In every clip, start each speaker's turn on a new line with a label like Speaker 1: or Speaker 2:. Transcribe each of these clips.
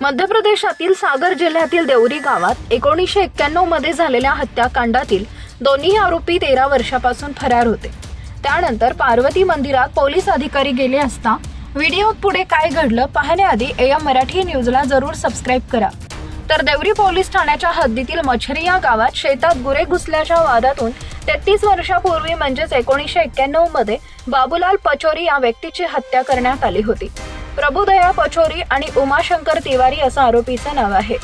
Speaker 1: मध्य प्रदेशातील सागर जिल्ह्यातील देवरी गावात एकोणीसशे एक्क्याण्णवमध्ये झालेल्या हत्याकांडातील दोन्ही आरोपी तेरा वर्षापासून फरार होते. त्यानंतर पार्वती मंदिरात पोलीस अधिकारी गेले असता व्हिडिओत पुढे काय घडलं पाहण्याआधी एम मराठी न्यूजला जरूर सबस्क्राईब करा. तर देवरी पोलीस ठाण्याच्या हद्दीतील मछरी या गावात शेतात गुरे घुसल्याच्या वादातून तेहतीस वर्षापूर्वी म्हणजेच एकोणीसशे एक्क्याण्णवमध्ये बाबूलाल पचोरी या व्यक्तीची हत्या करण्यात आली होती. प्रभुदया पचोरी आणि उमाशंकर तिवारी असं आरोपीचं नाव आहे.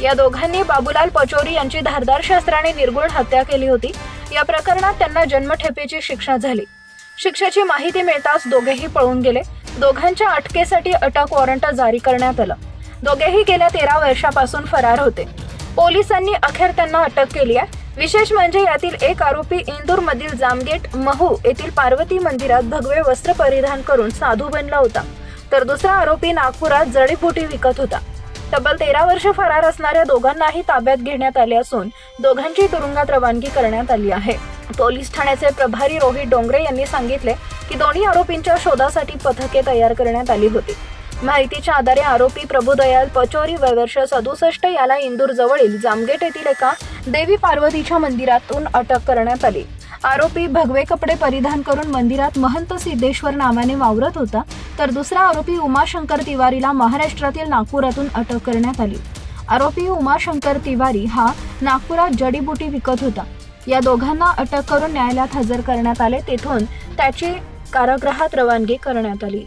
Speaker 1: या दोघांनी बाबूलाल पचोरी यांची धारदार शस्त्राने निर्गुण हत्या केली होती. या प्रकरणात त्यांना जन्मठेपेची शिक्षा झाली. शिक्षेची माहिती मिळताच दोघेही पळून गेले. दोघांच्या अटकेसाठी अटक वॉरंट जारी करण्यात आलं. दोघेही गेल्या तेरा वर्षापासून फरार होते. पोलिसांनी अखेर त्यांना अटक केली आहे. विशेष म्हणजे यातील एक आरोपी इंदूर मधील जामगेट महू येथील पार्वती मंदिरात भगवे वस्त्र परिधान करून साधू बनला होता. तर दुसरा आरोपी नागपुरात जडीबुटी विकत होता. तब्बल तेरा वर्ष फरार असणाऱ्या दोघांनाही ताब्यात घेण्यात आले असून दोघांची तुरुंगात रवानगी करण्यात आली आहे. पोलीस ठाण्याचे प्रभारी रोहित डोंगरे यांनी सांगितले की दोन्ही आरोपींच्या शोधासाठी पथके तयार करण्यात आली होती. माहितीच्या आधारे आरोपी प्रभुदयाल पचोरी वय वर्ष सदुसष्ट याला इंदूर जवळील जामगेट येथील एका देवी पार्वतीच्या मंदिरातून अटक करण्यात आली. आरोपी भगवे कपडे परिधान करून मंदिरात महंत सिद्धेश्वर नावाने वावरत होता तर दुसरा आरोपी उमाशंकर तिवारीला महाराष्ट्रातील नागपुरातून अटक करण्यात आली. आरोपी उमाशंकर तिवारी हा नागपुरात जडीबुटी विकत होता. या दोघांना अटक करून न्यायालयात हजर करण्यात आले तेथून त्याची कारागृहात रवानगी करण्यात आली.